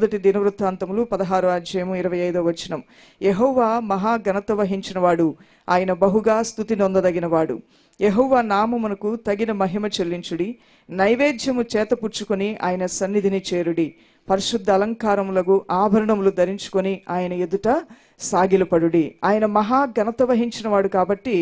మొదటి దినవృత్తాంతములు పదహారు అధ్యాయము ఇరవై ఐదో వచనం. యహోవా మహా ఘనత వహించినవాడు ఆయన బహుగా స్థుతి నొందదగినవాడు. యహోవా నామమునకు తగిన మహిమ చెల్లించుడి నైవేద్యము చేతపుచ్చుకొని ఆయన సన్నిధిని చేరుడి పరిశుద్ధ అలంకారములకు ఆభరణములు ధరించుకొని ఆయన ఎదుట సాగిలపడుడి. ఆయన మహా ఘనత వహించినవాడు కాబట్టి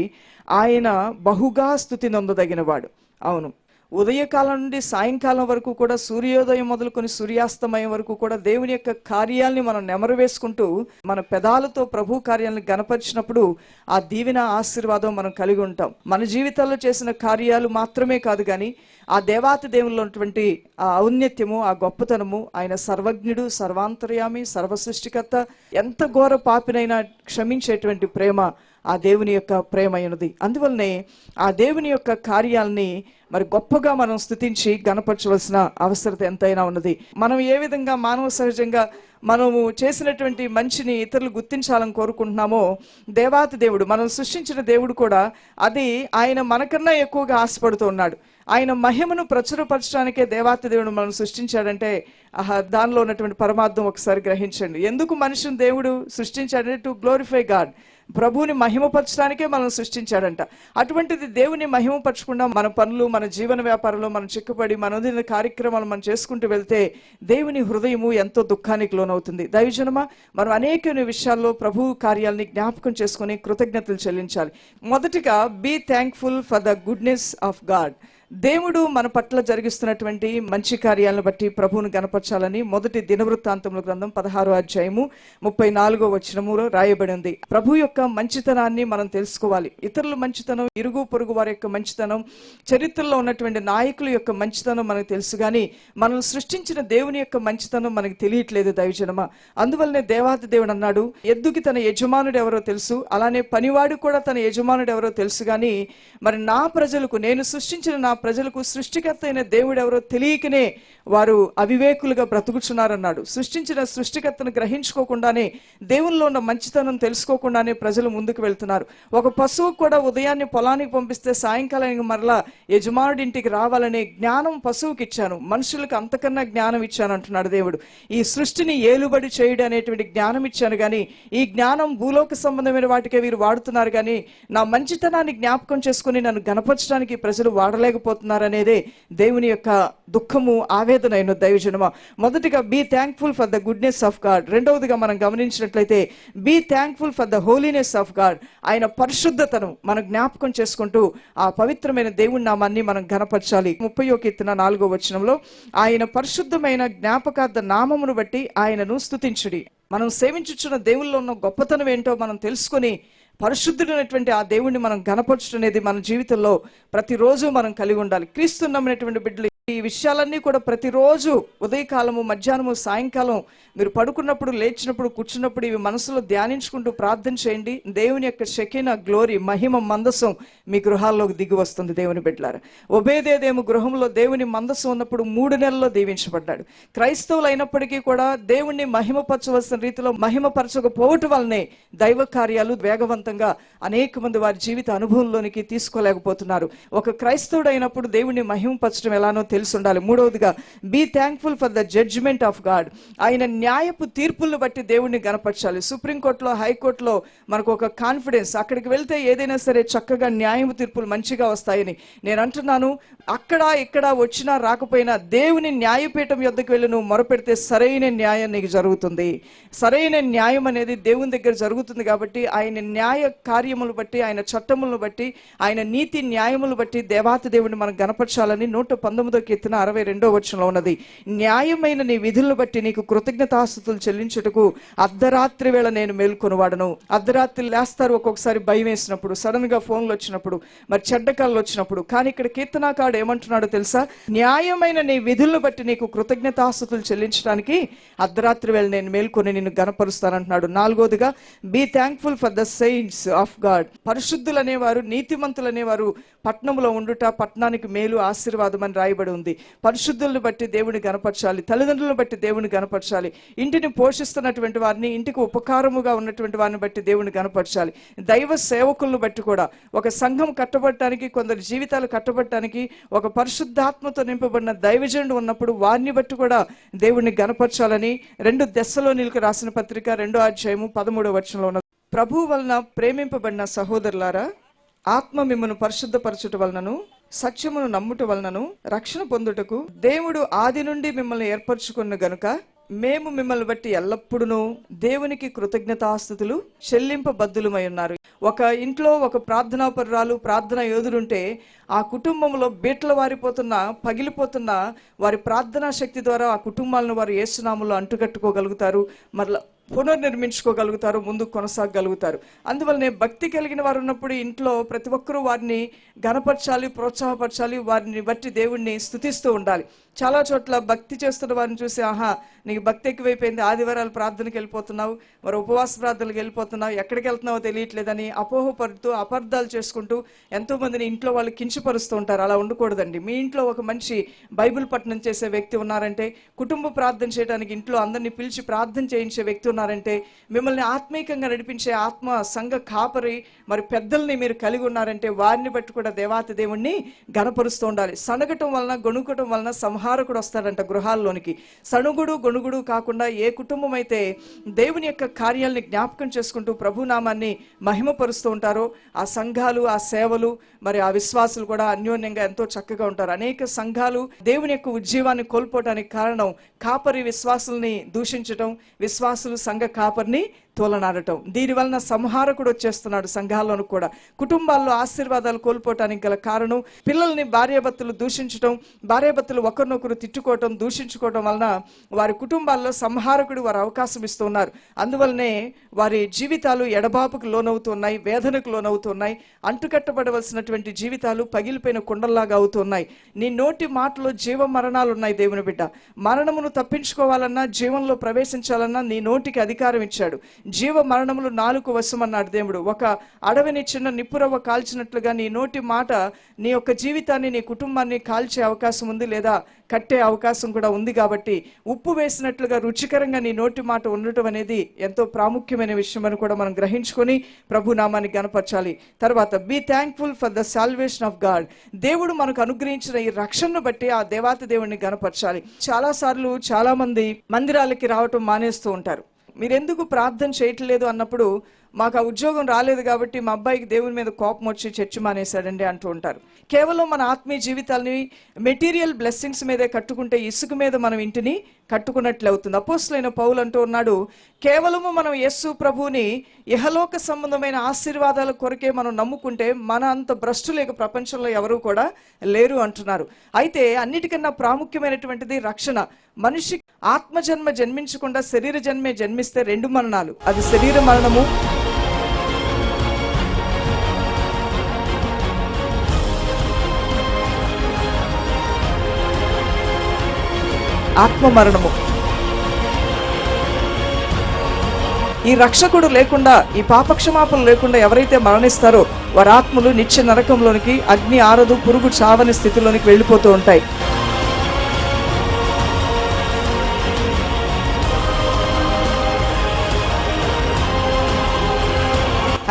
ఆయన బహుగా స్థుతి నొందదగినవాడు. అవును ఉదయకాలం నుండి సాయంకాలం వరకు కూడా సూర్యోదయం మొదలుకొని సూర్యాస్తమయం వరకు కూడా దేవుని యొక్క కార్యాల్ని మనం నెమరు వేసుకుంటూ మన పెదాలతో ప్రభు కార్యాలను గనపరిచినప్పుడు ఆ దీవెన ఆశీర్వాదం మనం కలిగి ఉంటాం. మన జీవితాల్లో చేసిన కార్యాలు మాత్రమే కాదు కానీ ఆ దేవాతి దేవుల్లో ఉన్నటువంటి ఆ ఔన్నత్యము ఆ గొప్పతనము ఆయన సర్వజ్ఞుడు సర్వాంతర్యామి సర్వసృష్టికర్త ఎంత ఘోర పాపినైనా క్షమించేటువంటి ప్రేమ ఆ దేవుని యొక్క ప్రేమ అయినది అందువల్లనే ఆ దేవుని యొక్క కార్యాలని మరి గొప్పగా మనం స్థుతించి గనపరచవలసిన అవసరత ఎంతైనా ఉన్నది. మనం ఏ విధంగా మానవ సహజంగా మనము చేసినటువంటి మంచిని ఇతరులు గుర్తించాలని కోరుకుంటున్నామో దేవాతి దేవుడు మనం సృష్టించిన దేవుడు కూడా అది ఆయన మనకన్నా ఎక్కువగా ఆశపడుతూ ఉన్నాడు. ఆయన మహిమను ప్రచురపరచడానికే దేవాతి దేవుడు మనం సృష్టించాడంటే ఆహా దానిలో ఉన్నటువంటి పరమార్థం ఒకసారి గ్రహించండి. ఎందుకు మనిషిని దేవుడు సృష్టించాడంటే టు గ్లోరిఫై గాడ్. ప్రభువుని మహిమపరచడానికే మనం సృష్టించాడంట. అటువంటిది దేవుని మహిమపరచకుండా మన పనులు మన జీవన వ్యాపారంలో మనం చిక్కుపడి మనదిన కార్యక్రమాలు మనం చేసుకుంటూ వెళ్తే దేవుని హృదయము ఎంతో దుఃఖానికి లోనవుతుంది. దైవజనమా మనం అనేక విషయాల్లో ప్రభు కార్యాలని జ్ఞాపకం చేసుకుని కృతజ్ఞతలు చెల్లించాలి. మొదటిగా be thankful for the goodness of God దేవుడు మన పట్ల జరిగిస్తున్నటువంటి మంచి కార్యాలను బట్టి ప్రభువును గనపరచాలని మొదటి దినవృత్తాంతముల గ్రంథం పదహారో అధ్యాయము ముప్పై నాలుగో వచనములో రాయబడి ఉంది. ప్రభు యొక్క మంచితనాన్ని మనం తెలుసుకోవాలి. ఇతరుల మంచితనం ఇరుగు పొరుగు వారి యొక్క మంచితనం చరిత్రలో ఉన్నటువంటి నాయకుల యొక్క మంచితనం మనకు తెలుసు కానీ మనం సృష్టించిన దేవుని యొక్క మంచితనం మనకు తెలియట్లేదు దైవజనమ. అందువల్లనే దేవాది దేవుడు అన్నాడు ఎద్దుకి తన యజమానుడు ఎవరో తెలుసు అలానే పనివాడు కూడా తన యజమానుడు ఎవరో తెలుసు కానీ మరి నా ప్రజలకు నేను సృష్టించిన నా ప్రజలకు సృష్టికర్త అయిన దేవుడు ఎవరో తెలియకనే వారు అవివేకులుగా బ్రతుకుచున్నారన్నాడు. సృష్టించిన సృష్టికర్తను గ్రహించుకోకుండానే దేవుల్లో ఉన్న మంచితనం తెలుసుకోకుండానే ప్రజలు ముందుకు వెళ్తున్నారు. ఒక పశువు కూడా ఉదయాన్నే పొలానికి పంపిస్తే సాయంకాలానికి మరలా యజమానుడింటికి రావాలనే జ్ఞానం పశువుకి ఇచ్చాను. మనుషులకు అంతకన్నా జ్ఞానం ఇచ్చాను అంటున్నాడు దేవుడు. ఈ సృష్టిని ఏలుబడి చేయడం అనేటువంటి జ్ఞానం ఇచ్చాను కానీ ఈ జ్ఞానం భూలోక సంబంధమైన వాటికే వీరు వాడుతున్నారు కానీ నా మంచితనాన్ని జ్ఞాపకం చేసుకుని నన్ను గనపరచడానికి ప్రజలు వాడలేకపోతున్నారు పోతున్నారనేదే దేవుని యొక్క దుఃఖము ఆవేదన అయిన దైవజనమ. మొదటిగా be thankful for the goodness of God రెండవదిగా మనం గమనించినట్లయితే be thankful for the holiness of God ఆయన పరిశుద్ధతను మనం జ్ఞాపకం చేసుకుంటూ ఆ పవిత్రమైన దేవుని నామాన్ని మనం ఘనపరచాలి. ముప్పై కీర్తన నాలుగో వచనంలో ఆయన పరిశుద్ధమైన జ్ఞాపకార్థ నామమును బట్టి ఆయనను స్తుతించుడి. మనం సేవించుచున్న దేవుల్లో ఉన్న గొప్పతనం ఏంటో మనం తెలుసుకొని పరిశుద్ధుడైనటువంటి ఆ దేవుణ్ణి మనం గనపరచడం అనేది మన జీవితంలో ప్రతిరోజు మనం కలిగి ఉండాలి. క్రీస్తు నమ్మినటువంటి బిడ్డలు ఈ విషయాలన్నీ కూడా ప్రతిరోజు ఉదయకాలము మధ్యాహ్నము సాయంకాలం మీరు పడుకున్నప్పుడు లేచినప్పుడు కూర్చున్నప్పుడు ఇవి మనసులో ధ్యానించుకుంటూ ప్రార్థన చేయండి. దేవుని యొక్క షకిన గ్లోరీ మహిమ మందసం మీ గృహాల్లోకి దిగి వస్తుంది దేవుని బిడ్డలారా. ఒబేదేదేమో గృహంలో దేవుని మందసం ఉన్నప్పుడు మూడు నెలల్లో దీవించబడ్డాడు. క్రైస్తవులు అయినప్పటికీ కూడా దేవుణ్ణి మహిమపరచవలసిన రీతిలో మహిమపరచకపోవటం వల్లనే దైవ కార్యాలు వేగవంతంగా అనేక మంది వారి జీవిత అనుభవంలోనికి తీసుకోలేకపోతున్నారు. ఒక క్రైస్తవుడు అయినప్పుడు దేవుణ్ణి మహిమపరచడం ఎలానో తెలిసి ఉండాలి మూడవదిగా be thankful for the judgement of God ఆయన న్యాయపు తీర్పులను బట్టి దేవుణ్ణి గనపరచాలి సుప్రీంకోర్టులో హైకోర్టులో మనకు ఒక కాన్ఫిడెన్స్ అక్కడికి వెళ్తే ఏదైనా సరే చక్కగా న్యాయపు తీర్పులు మంచిగా వస్తాయని నేను అంటున్నాను. అక్కడ ఇక్కడ వచ్చినా రాకపోయినా దేవుని న్యాయపీఠం యొద్దకు వెళ్ళి నువ్వు మొరపెడితే సరైన న్యాయం నీకు జరుగుతుంది. సరైన న్యాయం అనేది దేవుని దగ్గర జరుగుతుంది కాబట్టి ఆయన న్యాయ కార్యములు బట్టి ఆయన చట్టములను బట్టి ఆయన నీతి న్యాయములు బట్టి దేవాతి దేవుని మనం గనపరచాలని నూట పంతొమ్మిదో కీర్తన అరవై రెండో వచనంలో ఉన్నది. న్యాయమైన నీ విధులను బట్టి నీకు కృతజ్ఞతాస్తుతులు చెల్లించుటకు అర్ధరాత్రి వేళ నేను మేల్కొనివాడను. అర్ధరాత్రి లేస్తారు ఒక్కొక్కసారి భయం వేసినప్పుడు సడన్గా ఫోన్లు వచ్చినప్పుడు మరి చెడ్డకాలు వచ్చినప్పుడు. కానీ ఇక్కడ కీర్తనాకాడు ఏమంటున్నాడో తెలుసా? న్యాయమైన నీ విధులను బట్టి నీకు కృతజ్ఞతాస్తుతులు చెల్లించడానికి అర్ధరాత్రి వేళ నేను మేల్కొని నిన్ను గనపరుస్తానంటున్నాడు నాలుగోదిగా be thankful for the saints of God పరిశుద్ధులు అనేవారు నీతిమంతులు అనేవారు పట్నంలో ఉండుట పట్టణానికి మేలు ఆశీర్వాదం అని రాయబడి ఉంది. పరిశుద్ధులను బట్టి దేవుని గనపరచాలి తల్లిదండ్రులను బట్టి దేవుని గనపరచాలి ఇంటిని పోషిస్తున్నటువంటి వారిని ఇంటికి ఉపకారముగా ఉన్నటువంటి వారిని బట్టి దేవుని గనపరచాలి దైవ సేవకులను బట్టి కూడా ఒక సంఘం కట్టబడటానికి కొందరు జీవితాలు కట్టబడటానికి ఒక పరిశుద్ధాత్మతో నింపబడిన దైవజనుడు ఉన్నప్పుడు వారిని బట్టి కూడా దేవుణ్ణి గనపరచాలని రెండు దశలో నీళ్ళకి రాసిన పత్రిక రెండో అధ్యాయము పదమూడవ వచనంలో ఉన్న ప్రభు వలన ప్రేమింపబడిన సహోదరులారా ఆత్మ మిమ్మను పరిశుద్ధపరచుట వలనను సత్యమును నమ్ముట వలనను రక్షణ పొందుటకు దేవుడు ఆది నుండి మిమ్మల్ని ఏర్పరచుకున్న గనుక మేము మిమ్మల్ని బట్టి ఎల్లప్పుడూ దేవునికి కృతజ్ఞతాస్థుతులు చెల్లింపబద్దులమై ఉన్నారు. ఒక ఇంట్లో ఒక ప్రార్థనాపరురాలు ప్రార్థన యోధులుంటే ఆ కుటుంబంలో బీట్ల వారిపోతున్న పగిలిపోతున్న వారి ప్రార్థనా శక్తి ద్వారా ఆ కుటుంబాలను వారు ఏసునాములు అంటుకట్టుకోగలుగుతారు. మరలా పునర్నిర్మించుకోగలుగుతారు ముందు కొనసాగలుగుతారు. అందువల్లనే భక్తి కలిగిన వారు ఉన్నప్పుడు ఇంట్లో ప్రతి ఒక్కరూ వారిని గనపరచాలి ప్రోత్సాహపరచాలి వారిని బట్టి దేవుణ్ణి స్థుతిస్తూ ఉండాలి. చాలా చోట్ల భక్తి చేస్తున్న వారిని చూసి ఆహా నీకు భక్తి ఎక్కువైపోయింది ఆదివారాలు ప్రార్థనకి వెళ్ళిపోతున్నావు మరి ఉపవాస ప్రార్థనలకు వెళ్ళిపోతున్నావు ఎక్కడికి వెళ్తున్నావో తెలియట్లేదని అపోహపడుతూ అపార్థాలు చేసుకుంటూ ఎంతో మందిని ఇంట్లో వాళ్ళు కించపరుస్తూ ఉంటారు. అలా ఉండకూడదండి. మీ ఇంట్లో ఒక మంచి బైబిల్ పఠనం చేసే వ్యక్తి ఉన్నారంటే కుటుంబ ప్రార్థన చేయడానికి ఇంట్లో అందరినీ పిలిచి ప్రార్థన చేయించే వ్యక్తి ఉన్నారంటే మిమ్మల్ని ఆత్మీయంగా నడిపించే ఆత్మ సంఘ కాపరి మరి పెద్దల్ని మీరు కలిగి ఉన్నారంటే వారిని బట్టి కూడా దేవాతి దేవుణ్ణి గణపరుస్తూ ఉండాలి. సనగటం వలన గొణుకటం వలన సంహారకుడు వస్తాడంట గృహాల్లోనికి. సణుగుడు గొణుగుడు కాకుండా ఏ కుటుంబం అయితే దేవుని యొక్క కార్యాలని జ్ఞాపకం చేసుకుంటూ ప్రభునామాన్ని మహిమపరుస్తూ ఉంటారో ఆ సంఘాలు ఆ సేవలు మరి ఆ విశ్వాసులు కూడా అన్యోన్యంగా ఎంతో చక్కగా ఉంటారు. అనేక సంఘాలు దేవుని యొక్క ఉజ్జీవాన్ని కోల్పోవడానికి కారణం కాపరి విశ్వాసుల్ని దూషించటం విశ్వాసులు సంఘ కాపరిని తోలనాడటం దీని వలన సంహారకుడు వచ్చేస్తున్నాడు సంఘాల్లోనూ కూడా. కుటుంబాల్లో ఆశీర్వాదాలు కోల్పోవటానికి గల కారణం పిల్లల్ని భార్యాభర్తలు దూషించటం భార్యాభర్తలు ఒకరినొకరు తిట్టుకోవటం దూషించుకోవటం వలన వారి కుటుంబాల్లో సంహారకుడు వారు అవకాశం ఇస్తున్నారు. అందువల్లనే వారి జీవితాలు ఎడబాపుకు లోనవుతున్నాయి వేదనకు లోనవుతున్నాయి అంటుకట్టబడవలసినటువంటి జీవితాలు పగిలిపోయిన కుండల్లాగా అవుతున్నాయి. నీ నోటి మాటలో జీవ మరణాలు ఉన్నాయి దేవుని బిడ్డ. మరణమును తప్పించుకోవాలన్నా జీవంలో ప్రవేశించాలన్నా నీ నోటికి అధికారం ఇచ్చాడు. జీవ మరణములు నాలుగు వశమన్నాడు దేవుడు. ఒక అడవిని చిన్న నిప్పురవ్వ కాల్చినట్లుగా నీ నోటి మాట నీ యొక్క జీవితాన్ని నీ కుటుంబాన్ని కాల్చే అవకాశం ఉంది లేదా కట్టే అవకాశం కూడా ఉంది కాబట్టి ఉప్పు వేసినట్లుగా రుచికరంగా నీ నోటి మాట ఉండటం అనేది ఎంతో ప్రాముఖ్యమైన విషయం అని కూడా మనం గ్రహించుకొని ప్రభు నామాన్ని గనపరచాలి తర్వాత be thankful for the salvation of God దేవుడు మనకు అనుగ్రహించిన ఈ రక్షణను బట్టి ఆ దేవాతి దేవుడిని గనపరచాలి చాలా సార్లు చాలా మంది మందిరాలకి రావటం మానేస్తూ ఉంటారు. మీరెందుకు ప్రార్థన చేయట్లేదు అన్నప్పుడు మాకు ఆ ఉద్యోగం రాలేదు కాబట్టి మా అబ్బాయికి దేవుని మీద కోపం వచ్చి చర్చి మానేశాడండి అంటూ ఉంటారు. కేవలం మన ఆత్మీయ జీవితాన్ని మెటీరియల్ బ్లెస్సింగ్స్ మీదే కట్టుకుంటే ఇసుక మీద మనం ఇంటిని కట్టుకున్నట్లు అవుతుంది. అపోస్తులైన పౌలు అంటూ ఉన్నాడు కేవలము మనం యస్సు ప్రభువుని ఇహలోక సంబంధమైన ఆశీర్వాదాల కొరకే మనం నమ్ముకుంటే మన అంత భ్రష్టు లేక ప్రపంచంలో ఎవరూ కూడా లేరు అంటున్నారు. అయితే అన్నిటికన్నా ప్రాముఖ్యమైనటువంటిది రక్షణ. మనిషి ఆత్మజన్మ జన్మించకుండా శరీర జన్మే జన్మిస్తే రెండు మరణాలు. అది శరీర మరణము. ఆత్మ మరణము ఈ రక్షకుడు లేకుండా ఈ పాపక్షమాపణ లేకుండా ఎవరైతే మరణిస్తారో వారి ఆత్మలు నిత్య నరకంలోనికి అగ్ని ఆరదు పురుగు చావని స్థితిలోనికి వెళ్ళిపోతూ ఉంటాయి.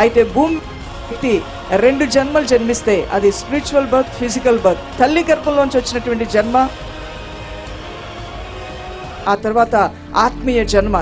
అయితే భూమి వ్యక్తి రెండు జన్మలు జన్మిస్తే అది స్పిరిచువల్ బర్త్ ఫిజికల్ బర్త్ తల్లి గర్భంలోంచి వచ్చినటువంటి జన్మ ఆ తర్వాత ఆత్మీయ జన్మ.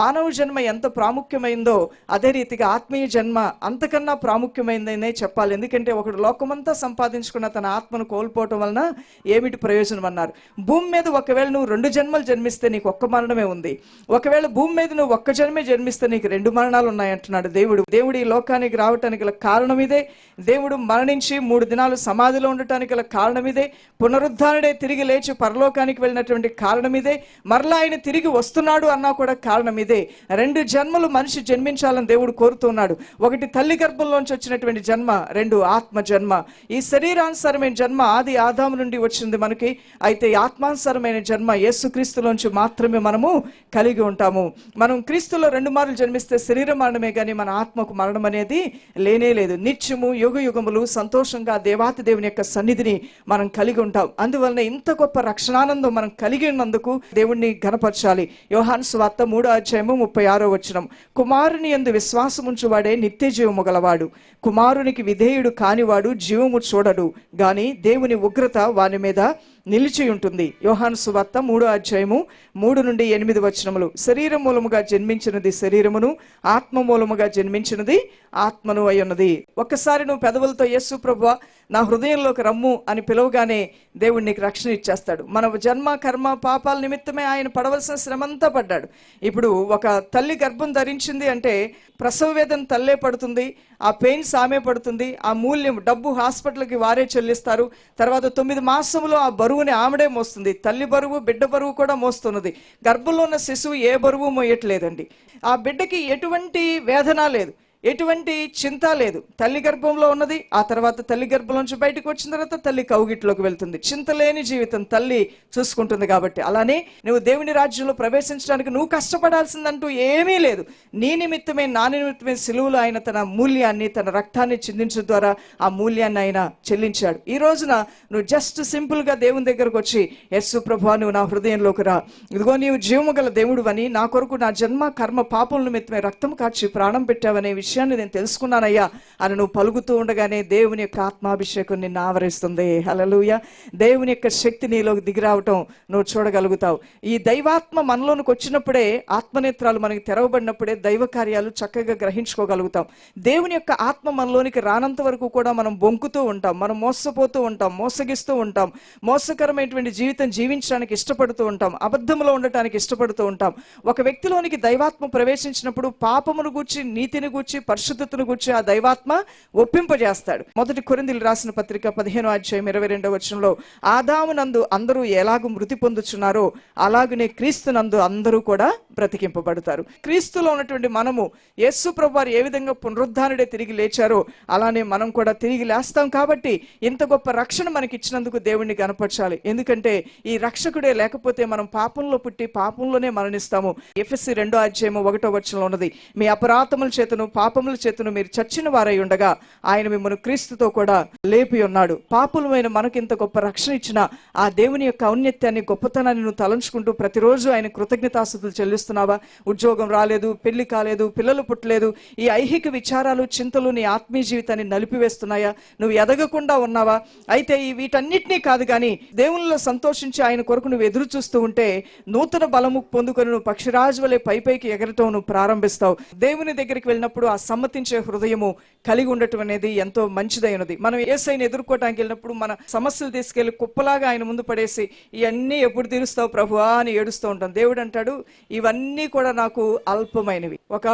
మానవ జన్మ ఎంత ప్రాముఖ్యమైందో అదే రీతిగా ఆత్మీయ జన్మ అంతకన్నా ప్రాముఖ్యమైందనే చెప్పాలి. ఎందుకంటే ఒకడు లోకమంతా సంపాదించుకున్న తన ఆత్మను కోల్పోవటం వలన ఏమిటి ప్రయోజనం అన్నారు. భూమి మీద ఒకవేళ నువ్వు రెండు జన్మలు జన్మిస్తే నీకు ఒక్క మరణమే ఉంది. ఒకవేళ భూమి మీద నువ్వు ఒక్క జన్మే జన్మిస్తే నీకు రెండు మరణాలు ఉన్నాయంటున్నాడు దేవుడు. దేవుడు ఈ లోకానికి రావటానికి గల కారణం ఇదే. దేవుడు మరణించి మూడు దినాలు సమాధిలో ఉండటానికి గల కారణం ఇదే. పునరుద్ధానుడే తిరిగి లేచి పరలోకానికి వెళ్ళినటువంటి కారణం ఇదే. మరలా ఆయన తిరిగి వస్తున్నాడు అన్నా కూడా కారణం ఇదే. రెండు జన్మలు మనిషి జన్మించాలని దేవుడు కోరుతున్నాడు. ఒకటి తల్లి గర్భంలోంచి వచ్చినటువంటి జన్మ రెండు ఆత్మ జన్మ ఈ శరీరానుసారమైన జన్మ ఆది ఆదాము నుండి వచ్చింది మనకి. అయితే ఆత్మానుసారమైన జన్మ యేసుక్రీస్తులోంచి మాత్రమే మనము కలిగి ఉంటాము. మనం క్రీస్తులో రెండు మార్లు జన్మిస్తే శరీర మరణమే కానీ మన ఆత్మకు మరణం అనేది లేనే లేదు. నిత్యము యుగ యుగములు సంతోషంగా దేవాతి దేవుని యొక్క సన్నిధిని మనం కలిగి ఉంటాం. అందువలన ఇంత గొప్ప రక్షణానందం మనం కలిగి ఉన్నందుకు దేవుణ్ణి గణపరచాలి యోహాన్ స్వార్త మూడో అధ్యాయం అధ్యాయము ముప్పై ఆరో వచనం. కుమారుని యందు విశ్వాసముంచువాడే నిత్య జీవము గలవాడు. కుమారునికి విధేయుడు కానివాడు జీవము చూడడు. గాని దేవుని ఉగ్రత వాని మీద నిలిచి ఉంటుంది యోహాను సువార్త మూడో అధ్యాయము మూడు నుండి ఎనిమిది వచనములు. శరీరం మూలముగా జన్మించినది శరీరమును ఆత్మ మూలముగా జన్మించినది ఆత్మను అయి ఉన్నది ఒక్కసారి నువ్వు పెదవులతో యేసు ప్రభు నా హృదయంలోకి రమ్ము అని పిలవగానే దేవుడు నీకు రక్షణ ఇచ్చేస్తాడు. మన జన్మ కర్మ పాపాల నిమిత్తమే ఆయన పడవలసిన శ్రమంతా పడ్డాడు. ఇప్పుడు ఒక తల్లి గర్భం ధరించింది అంటే ప్రసవ వేదన తల్లే పడుతుంది. ఆ పెయిన్స్ ఆమె పడుతుంది ఆ మూల్యం డబ్బు హాస్పిటల్కి వారే చెల్లిస్తారు. తర్వాత తొమ్మిది మాసంలో ఆ బరువుని ఆమెడే మోస్తుంది తల్లి బరువు బిడ్డ బరువు కూడా మోస్తున్నది. గర్భంలో ఉన్న శిశువు ఏ బరువు మోయట్లేదండి. ఆ బిడ్డకి ఎటువంటి వేదన లేదు. ఎటువంటి చింత లేదు. తల్లి గర్భంలో ఉన్నది ఆ తర్వాత తల్లి గర్భంలోంచి బయటకు వచ్చిన తర్వాత తల్లి కౌగిట్లోకి వెళ్తుంది. చింత లేని జీవితం తల్లి చూసుకుంటుంది కాబట్టి. అలానే నువ్వు దేవుని రాజ్యంలో ప్రవేశించడానికి నువ్వు కష్టపడాల్సిందంటూ ఏమీ లేదు. నీ నిమిత్తమే నా నిమిత్తమే సిలువలో ఆయన తన మూల్యాన్ని తన రక్తాన్ని చిందించడం ద్వారా ఆ మూల్యాన్ని ఆయన చెల్లించాడు. ఈ రోజున నువ్వు జస్ట్ సింపుల్గా దేవుని దగ్గరకు వచ్చి యస్సు ప్రభు నువ్వు నా హృదయంలోకి రా. ఇదిగో నీవు జీవము గల దేవుడు అని నా కొరకు నా జన్మ కర్మ పాపం నిమిత్తమే రక్తం కాచి ప్రాణం పెట్టావనే విషయం విషయాన్ని నేను తెలుసుకున్నానయ్యా అని నువ్వు పలుకుతూ ఉండగానే దేవుని యొక్క ఆత్మాభిషేకం నిన్ను ఆవరిస్తుంది. హలలుయ దేవుని యొక్క శక్తి నీలోకి దిగిరావటం నువ్వు చూడగలుగుతావు. ఈ దైవాత్మ మనలోనికి వచ్చినప్పుడే ఆత్మనేత్రాలు మనకి తెరవబడినప్పుడే దైవ కార్యాలు చక్కగా గ్రహించుకోగలుగుతాం. దేవుని యొక్క ఆత్మ మనలోనికి రానంత వరకు కూడా మనం బొంకుతూ ఉంటాం. మనం మోసపోతూ ఉంటాం మోసగిస్తూ ఉంటాం. మోసకరమైనటువంటి జీవితం జీవించడానికి ఇష్టపడుతూ ఉంటాం. అబద్ధంలో ఉండటానికి ఇష్టపడుతూ ఉంటాం. ఒక వ్యక్తిలోనికి దైవాత్మ ప్రవేశించినప్పుడు పాపమును గూర్చి నీతిని గూర్చి పరిశుద్ధతను గూర్చి ఆ దైవాత్మ ఒప్పింపజేస్తాడు. మొదటి కొరిందిలు రాసిన పత్రిక పదిహేను అధ్యాయం ఇరవై రెండవ వచనంలో ఆదామునందు అందరూ ఎలాగూ మృతి పొందుచున్నారో అలాగనే క్రీస్తునందు అందరూ కూడా బ్రతికింపబడతారు. క్రీస్తులో ఉన్నటువంటి మనము యేసు ప్రభువారు ఏ విధంగా పునరుద్ధానుడే తిరిగి లేచారో అలానే మనం కూడా తిరిగి లేస్తాం కాబట్టి ఇంత గొప్ప రక్షణ మనకి ఇచ్చినందుకు దేవుణ్ణి కనపరచాలి ఎందుకంటే ఈ రక్షకుడే లేకపోతే మనం పాపంలో పుట్టి పాపంలోనే మరణిస్తాము. ఎఫ్ఎస్సి రెండో అధ్యాయము ఒకటో వచనంలో ఉన్నది మీ అపరాధముల చేతను పాపముల చేతను మీరు చచ్చిన వారై ఉండగా ఆయన మిమ్మల్ని క్రీస్తుతో కూడా లేపి ఉన్నాడు. పాపులమైన మనకి ఇంత గొప్ప రక్షణ ఇచ్చిన ఆ దేవుని యొక్క ఔన్నత్యాన్ని గొప్పతనాన్ని నువ్వు తలంచుకుంటూ ప్రతిరోజు ఆయన కృతజ్ఞతాస్తుతులు చేస్తున్నావా? ఉద్యోగం రాలేదు పెళ్ళి కాలేదు పిల్లలు పుట్టలేదు. ఈ ఐహిక విచారాలు చింతలు నీ ఆత్మీయ జీవితాన్ని నలిపివేస్తున్నాయా? నువ్వు ఎదగకుండా ఉన్నావా? అయితే ఈ వీటన్నిటినీ కాదు కానీ దేవునిలో సంతోషించి ఆయన కొరకు నువ్వు ఎదురు చూస్తూ ఉంటే నూతన బలము పొందుకొని నువ్వు పక్షిరాజు వలె పై పైకి ఎగరటం నువ్వు ప్రారంభిస్తావు. దేవుని దగ్గరికి వెళ్ళినప్పుడు ఆ సమ్మతించే హృదయము కలిగి ఉండటం అనేది ఎంతో మంచిదైనది. మనం ఏసైని ఎదుర్కోవటానికి వెళ్ళినప్పుడు మన సమస్యలు తీసుకెళ్ళి కుప్పలాగా ఆయన ముందు పడేసి ఇవన్నీ ఎప్పుడు తీరుస్తావు ప్రభువా అని ఏడుస్తూ ఉంటాం. దేవుడు అంటాడు ఇవన్నీ అన్నీ కూడా నాకు అల్పమైనవి. ఒక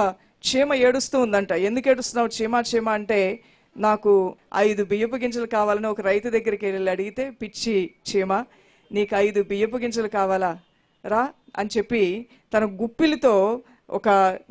చీమ ఏడుస్తూ ఉందంట. ఎందుకు ఏడుస్తున్నావు చీమ చీమ అంటే నాకు ఐదు బియ్యపు గింజలు కావాలని ఒక రైతు దగ్గరికి వెళ్ళి అడిగితే పిచ్చి చీమ నీకు ఐదు బియ్యపు గింజలు కావాలా? రా అని చెప్పి తన గుప్పిలితో ఒక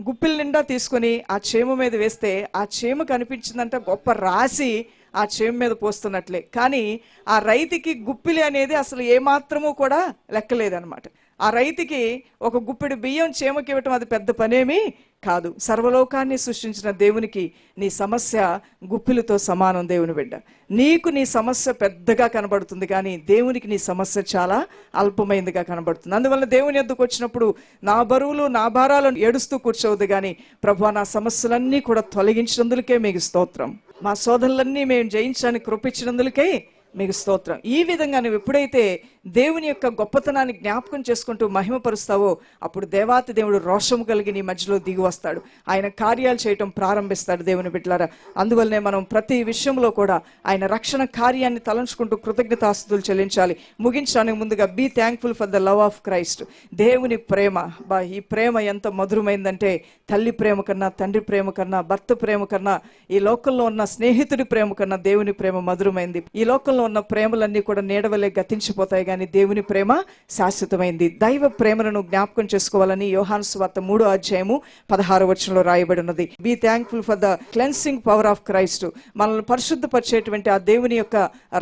గుప్పిల నిండా తీసుకొని ఆ చీమ మీద వేస్తే ఆ చీమ కనిపించిందంట గొప్ప రాసి ఆ చీమ మీద పోస్తున్నట్లే. కానీ ఆ రైతుకి గుప్పిలి అనేది అసలు ఏమాత్రము కూడా లెక్కలేదనమాట ఆ రైతుకి ఒక గుప్పెడు బియ్యం చీమకి ఇవ్వటం అది పెద్ద పనేమీ కాదు. సర్వలోకాన్ని సృష్టించిన దేవునికి నీ సమస్య గుప్పిలతో సమానం దేవుని బిడ్డ. నీకు నీ సమస్య పెద్దగా కనబడుతుంది కానీ దేవునికి నీ సమస్య చాలా అల్పమైందిగా కనబడుతుంది. అందువల్ల దేవుని ఎద్దుకు వచ్చినప్పుడు నా బరువులు నా భారాలను ఏడుస్తూ కూర్చోవద్దు కానీ ప్రభు నా సమస్యలన్నీ కూడా తొలగించినందులకే మీకు స్తోత్రం. మా శోధనలన్నీ మేము జయించడానికి కృపించినందులకే మీకు స్తోత్రం. ఈ విధంగా నువ్వు ఎప్పుడైతే దేవుని యొక్క గొప్పతనాన్ని జ్ఞాపకం చేసుకుంటూ మహిమపరుస్తావో అప్పుడు దేవాతి దేవుడు రోషము కలిగి నీ మధ్యలో దిగి వస్తాడు. ఆయన కార్యాలు చేయటం ప్రారంభిస్తాడు దేవుని బిడ్డలారా. అందువల్లనే మనం ప్రతి విషయంలో కూడా ఆయన రక్షణ కార్యాన్ని తలంచుకుంటూ కృతజ్ఞతాస్తుతులు చెల్లించాలి. ముగించడానికి ముందుగా be thankful for the love of Christ దేవుని ప్రేమ బా ఈ ప్రేమ ఎంత మధురమైందంటే తల్లి ప్రేమ కన్నా తండ్రి ప్రేమ కన్నా భర్త ప్రేమ కన్నా ఈ లోకంలో ఉన్న స్నేహితుడి ప్రేమ కన్నా దేవుని ప్రేమ మధురమైంది. ఈ లోకంలో ఉన్న ప్రేమలన్నీ కూడా నీడవలే గతించిపోతాయి కానీ దేవుని ప్రేమ శాశ్వతమైంది. దైవ ప్రేమను జ్ఞాపకం చేసుకోవాలని యోహాను స్వార్త మూడో అధ్యాయము పదహారు వచనంలో రాయబడి ఉన్నది be thankful for the cleansing power of Christ మనల్ని పరిశుద్ధపరిచేటువంటి ఆ దేవుని యొక్క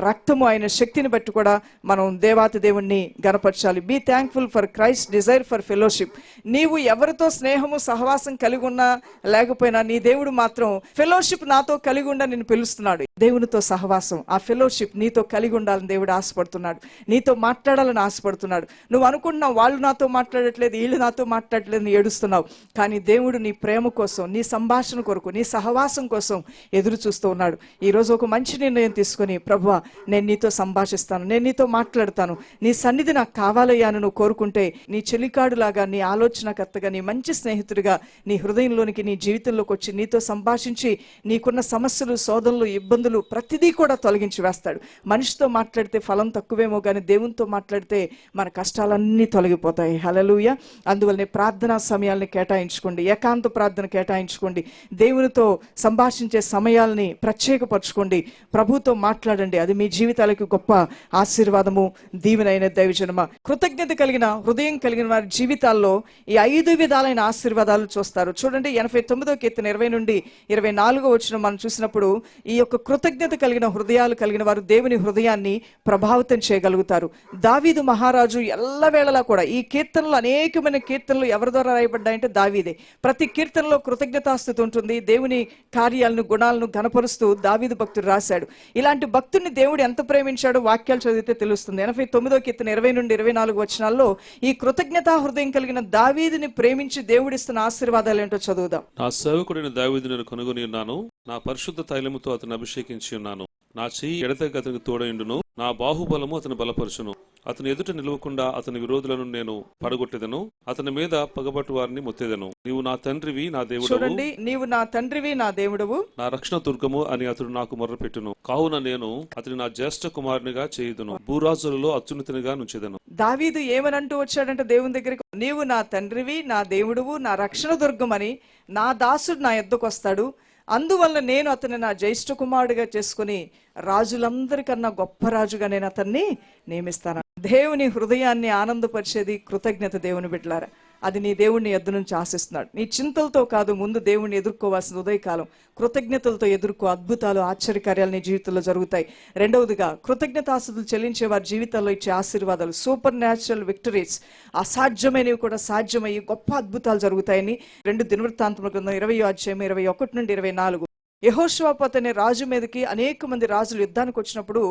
రక్తము ఆయన శక్తిని బట్టి కూడా మనం దేవాతి దేవుణ్ణి గనపరచాలి be thankful for Christ desire for fellowship నీవు ఎవరితో స్నేహము సహవాసం కలిగి ఉన్నా లేకపోయినా నీ దేవుడు మాత్రం ఫెలోషిప్ నాతో కలిగి ఉండ నేను పిలుస్తున్నాడు. దేవునితో సహవాసం. ఆ ఫెలోషిప్ నీతో కలిగి ఉండాలని దేవుడు ఆశపడుతున్నాడు. నీతో మాట్లాడాలని ఆశపడుతున్నాడు. నువ్వు అనుకుంటున్నావు వాళ్ళు నాతో మాట్లాడట్లేదు వీళ్ళు నాతో మాట్లాడట్లేదు ఏడుస్తున్నావు. కానీ దేవుడు నీ ప్రేమ కోసం నీ సంభాషణ కొరకు నీ సహవాసం కోసం ఎదురు చూస్తూ ఉన్నాడు. ఈరోజు ఒక మంచి నిర్ణయం తీసుకొని ప్రభువా నేను నీతో సంభాషిస్తాను నేను నీతో మాట్లాడతాను. నీ సన్నిధి నాకు కావాలయ్యా అని నువ్వు కోరుకుంటే నీ చెలికాడులాగా నీ ఆలోచనకర్తగా నీ మంచి స్నేహితుడిగా నీ హృదయంలోనికి నీ జీవితంలోకి వచ్చి నీతో సంభాషించి నీకున్న సమస్యలు శోధనలు ఇబ్బందులు ప్రతిదీ కూడా తొలగించి వేస్తాడు. మనిషితో మాట్లాడితే ఫలం తక్కువేమో కానీ దేవునితో మాట్లాడితే మన కష్టాలన్నీ తొలగిపోతాయి. హలలుయ అందువల్లనే ప్రార్థనా సమయాల్ని కేటాయించుకోండి. ఏకాంత ప్రార్థన కేటాయించుకోండి. దేవునితో సంభాషించే సమయాల్ని ప్రత్యేకపరచుకోండి. ప్రభుతో మాట్లాడండి. అది మీ జీవితాలకు గొప్ప ఆశీర్వాదము దీవెనైన దైవజనమ. కృతజ్ఞత కలిగిన హృదయం కలిగిన వారి జీవితాల్లో ఈ ఐదు విధాలైన ఆశీర్వాదాలు చూస్తారు. చూడండి ఎనభై తొమ్మిదో కీర్తన ఇరవై నుండి ఇరవై నాలుగో వచ్చిన మనం చూసినప్పుడు ఈ యొక్క కృతజ్ఞత కలిగిన హృదయాలు కలిగిన వారు దేవుని హృదయాన్ని ప్రభావితం చేయగలుగుతారు. దావీదు మహారాజు ఎల్లవేళలా కూడా ఈ కీర్తనలు అనేకమైన కీర్తనలు ఎవరి ద్వారా రాయబడ్డాయంటే దావీదే. ప్రతి కీర్తనలో కృతజ్ఞతాస్థుతి ఉంటుంది. దేవుని కార్యాలను గుణాలను గణపరుస్తూ దావీదు భక్తుడు రాశాడు. ఇలాంటి భక్తుడిని దేవుడు ఎంత ప్రేమించాడో వాక్యాలు చదివితే తెలుస్తుంది. ఎనభై తొమ్మిదో కీర్తన ఇరవై నుండి ఇరవై నాలుగు వచనాల్లో ఈ కృతజ్ఞతా హృదయం కలిగిన దావీదిని ప్రేమించి దేవుడిస్తున్న ఆశీర్వాదాలు ఏంటో చదువుదాం. నా సేవకుడైన దావీదు నేను కనుగొని ఉన్నాను నా పరిశుద్ధ తైలముతో అతను అభిషేకించి ఉన్నాను నా చెయ్యి ఎడతెగ అతనికి తోడైండును నా బాహుబలము అతని బలపరుచును. అతని ఎదుట నిలవకుండా అతని విరోధులను నేను పడగొట్టెదను అతని మీద పగబట్టు వారిని మొత్తెదను. నీవు నా తండ్రివి నా దేవుడవు. చూడండి నీవు నా తండ్రివి నా దేవుడవు. నా రక్షణ దుర్గము అని అతడు నాకు మొర్రపెట్టును కావున నేను అతని నా జ్యేష్ఠ కుమారునిగా చేయుదును. భూరాజులలో అత్యున్నతినిగా నుంచెదను. దావీదు ఏమని అంటూ వచ్చాడంటే దేవుని దగ్గరికి నీవు నా తండ్రివి నా దేవుడువు నా రక్షణ దుర్గమని నా దాసుడు నా ఎద్దకు వస్తాడు అందువల్ల నేను అతన్ని నా జ్యేష్ఠ కుమారుడిగా చేసుకుని రాజులందరికన్నా గొప్ప రాజుగా నేను అతన్ని నియమిస్తాను. దేవుని హృదయాన్ని ఆనందపరిచేది కృతజ్ఞత దేవుని బిడ్డలారా. అది నీ దేవుణ్ణి ఎద్దు నుంచి ఆశిస్తున్నాడు. నీ చింతలతో కాదు ముందు దేవుణ్ణి ఎదుర్కోవాల్సిన ఉదయకాలం. కృతజ్ఞతలతో ఎదుర్కో అద్భుతాలు ఆశ్చర్యకార్యాలు నీ జీవితంలో జరుగుతాయి. రెండవదిగా కృతజ్ఞతాస్తుతులు చెల్లించే వారి జీవితాల్లో ఇచ్చే ఆశీర్వాదాలు సూపర్ న్యాచురల్ విక్టరీస్ అసాధ్యమైనవి కూడా సాధ్యమయ్యి గొప్ప అద్భుతాలు జరుగుతాయని రెండు దినవృత్తాంతముల క్రింద ఇరవై అధ్యాయం ఇరవై ఒకటి నుండి ఇరవై నాలుగు. యహోశ్వాపత్ అనే రాజు మీదకి అనేక మంది రాజులు యుద్ధానికి వచ్చినప్పుడు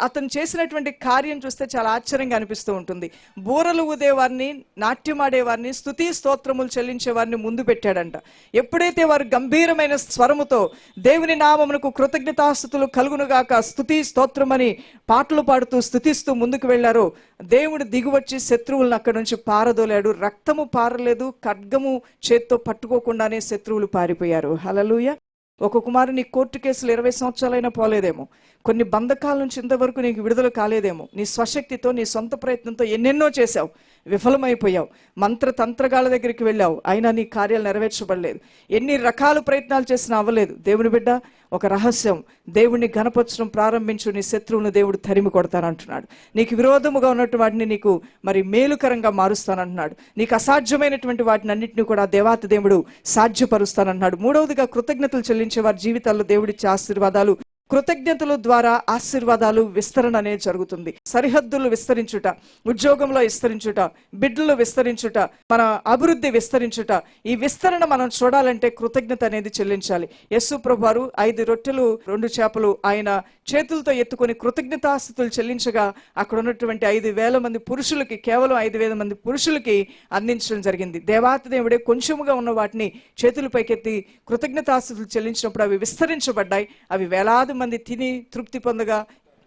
అతను చేసినటువంటి కార్యం చూస్తే చాలా ఆశ్చర్యంగా అనిపిస్తూ ఉంటుంది. బూరలు ఊదేవారిని నాట్యమాడేవారిని స్థుతి స్తోత్రములు చెల్లించే వారిని ముందు పెట్టాడంట. ఎప్పుడైతే వారు గంభీరమైన స్వరముతో దేవుని నామమునకు కృతజ్ఞతాస్థుతులు కలుగునుగాక స్థుతి స్తోత్రమని పాటలు పాడుతూ స్తుతిస్తూ ముందుకు వెళ్ళారో దేవుడు దిగువచ్చి శత్రువులను అక్కడి నుంచి పారదోలాడు. రక్తము పారలేదు ఖడ్గము చేత్తో పట్టుకోకుండానే శత్రువులు పారిపోయారు. హలలుయ ఒక కుమారు నీ కోర్టు కేసులు ఇరవై సంవత్సరాలైనా పోలేదేమో. కొన్ని బంధకాల నుంచి ఇంతవరకు నీకు విడుదల కాలేదేమో. నీ స్వశక్తితో నీ సొంత ప్రయత్నంతో ఎన్నెన్నో చేశావు. విఫలమైపోయావు. మంత్ర తంత్రగాల దగ్గరికి వెళ్ళావు. అయినా నీ కార్యాలు నెరవేర్చబడలేదు. ఎన్ని రకాల ప్రయత్నాలు చేసినా అవ్వలేదు. దేవుని బిడ్డ ఒక రహస్యం. దేవుణ్ణి గణపరచడం ప్రారంభించు. నీ శత్రువును దేవుడు తరిమి కొడతానంటున్నాడు నీకు విరోధముగా ఉన్నట్టు వాటిని నీకు మరి మేలుకరంగా మారుస్తానంటున్నాడు. నీకు అసాధ్యమైనటువంటి వాటిని అన్నింటినీ కూడా దేవాతి దేవుడు సాధ్యపరుస్తానంటున్నాడు. మూడవదిగా కృతజ్ఞతలు చెల్లించే వారి జీవితాల్లో దేవుడిచ్చే ఆశీర్వాదాలు కృతజ్ఞతల ద్వారా ఆశీర్వాదాలు విస్తరణ అనేది జరుగుతుంది. సరిహద్దులు విస్తరించుట ఉద్యోగంలో విస్తరించుట బిడ్డలు విస్తరించుట మన అభివృద్ధి విస్తరించుట ఈ విస్తరణ మనం చూడాలంటే కృతజ్ఞత అనేది చెల్లించాలి. యస్సు ప్రభువారు ఐదు రొట్టెలు రెండు చేపలు ఆయన చేతులతో ఎత్తుకొని కృతజ్ఞతాస్థుతులు చెల్లించగా అక్కడ ఉన్నటువంటి ఐదు వేల మంది పురుషులకి కేవలం ఐదు వేల మంది పురుషులకి అందించడం జరిగింది. దేవాతి దేవుడే కొంచెముగా ఉన్న వాటిని చేతుల పైకెత్తి కృతజ్ఞతాస్థుతులు చెల్లించినప్పుడు అవి విస్తరించబడ్డాయి. అవి వేలాది మంది తిని తృప్తి పొందగా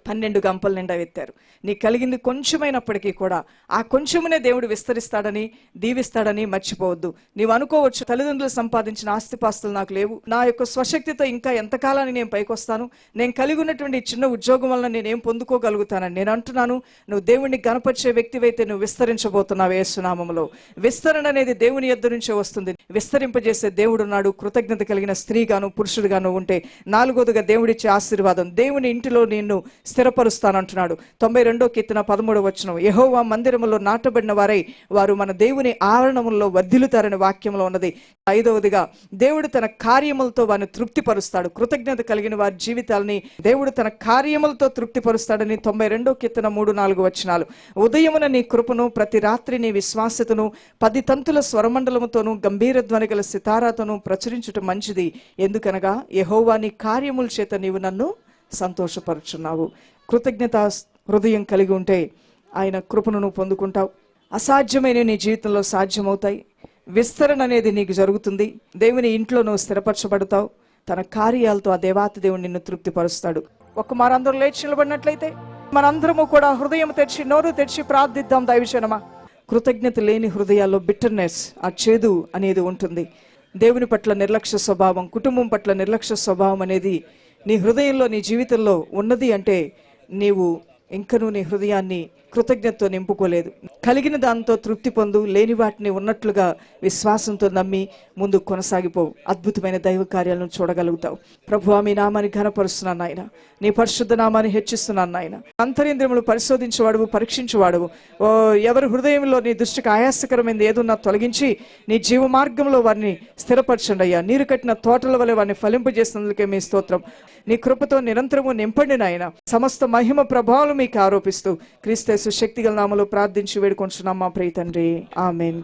పన్నెండు గంపల నిండా ఎత్తారు నీకు కలిగింది కొంచెమైనప్పటికీ కూడా ఆ కొంచెమునే దేవుడు విస్తరిస్తాడని దీవిస్తాడని మర్చిపోవద్దు. నీవు అనుకోవచ్చు తల్లిదండ్రులు సంపాదించిన ఆస్తిపాస్తులు నాకు లేవు. నా యొక్క స్వశక్తితో ఇంకా ఎంతకాలాన్ని నేను పైకొస్తాను? నేను కలిగి ఉన్నటువంటి చిన్న ఉద్యోగం వలన నేనేం పొందుకోగలుగుతానని నేను అంటున్నాను. నువ్వు దేవుణ్ణి గనపరిచే వ్యక్తివైతే నువ్వు విస్తరించబోతున్నావు ఏసునామములో విస్తరణ అనేది దేవుని యొద్ద నుంచే వస్తుంది. విస్తరింపజేసే దేవుడున్నాడు కృతజ్ఞత కలిగిన స్త్రీగాను పురుషుడుగాను ఉంటే నాలుగోదిగా దేవుడిచ్చే ఆశీర్వాదం. దేవుని ఇంటిలో నిన్ను స్థిరపరుస్తానంటున్నాడు. తొంభై రెండో కీర్తన పదమూడు వచనం. యహోవా మందిరములో నాటబడిన వారై వారు మన దేవుని ఆవరణములో వర్ధిల్లుతారని వాక్యంలో ఉన్నది. ఐదవదిగా దేవుడు తన కార్యములతో వారిని తృప్తిపరుస్తాడు. కృతజ్ఞత కలిగిన వారి జీవితాలని దేవుడు తన కార్యములతో తృప్తిపరుస్తాడని తొంభై రెండో కీర్తన మూడు నాలుగు వచనాలు. ఉదయమున నీ కృపను ప్రతి రాత్రి నీ విశ్వాసతను పది తంతుల స్వరమండలముతోనూ గంభీర ధ్వని గల సితారాతోనూ ప్రచురించుట మంచిది. ఎందుకనగా యహోవాని నీ కార్యముల చేత నీవు నన్ను సంతోషపరుచున్నావు. కృతజ్ఞత హృదయం కలిగి ఉంటే ఆయన కృపను నువ్వు పొందుకుంటావు. అసాధ్యమైన నీ జీవితంలో సాధ్యమవుతాయి. విస్తరణ అనేది నీకు జరుగుతుంది. దేవుని ఇంట్లో నువ్వు స్థిరపరచబడతావు. తన కార్యాలతో ఆ దేవాతి దేవుడు నిన్ను తృప్తిపరుస్తాడు. ఒక మనందరూ లేచి నిలబడినట్లయితే మనందరము కూడా హృదయం తెరిచి నోరు తెరిచి ప్రార్థిద్దాం దైవజనమా. కృతజ్ఞత లేని హృదయాల్లో బిట్టర్నెస్ ఆ చేదు అనేది ఉంటుంది. దేవుని పట్ల నిర్లక్ష్య స్వభావం కుటుంబం పట్ల నిర్లక్ష్య స్వభావం అనేది నీ హృదయంలో నీ జీవితంలో ఉన్నది అంటే నీవు ఇంకనూ నీ హృదయాన్ని కృతజ్ఞతతో నింపుకోలేదు. కలిగిన దాంతో తృప్తి పొందు లేని వాటిని ఉన్నట్లుగా విశ్వాసంతో నమ్మి ముందు కొనసాగిపోవు. అద్భుతమైన దైవ కార్యాలను చూడగలుగుతావు. ప్రభు మీ నామాన్ని ఘనపరుస్తున్నాను నాయన. నీ పరిశుద్ధ నామాన్ని హెచ్చిస్తున్నాను నాయన. అంతరింద్రియములు పరిశోధించేవాడువు పరీక్షించేవాడువు. ఓ ఎవరి హృదయంలో నీ దృష్టికి ఆయాసకరమైనది ఏదున్నా తొలగించి నీ జీవ మార్గంలో వారిని స్థిరపరచండి అయ్యా. నీరు కట్టిన తోటల వల్ల వారిని ఫలింపజేసినందుకే మీ స్తోత్రం. నీ కృపతో నిరంతరము నింపండి నాయన. సమస్త మహిమ ప్రభావాలు మీకు ఆరోపిస్తూ క్రీస్తేసు శక్తిగల నామలో ప్రార్థించి వేడుకొంచున్నాం మా ప్రియ తండ్రి. ఆమెన్.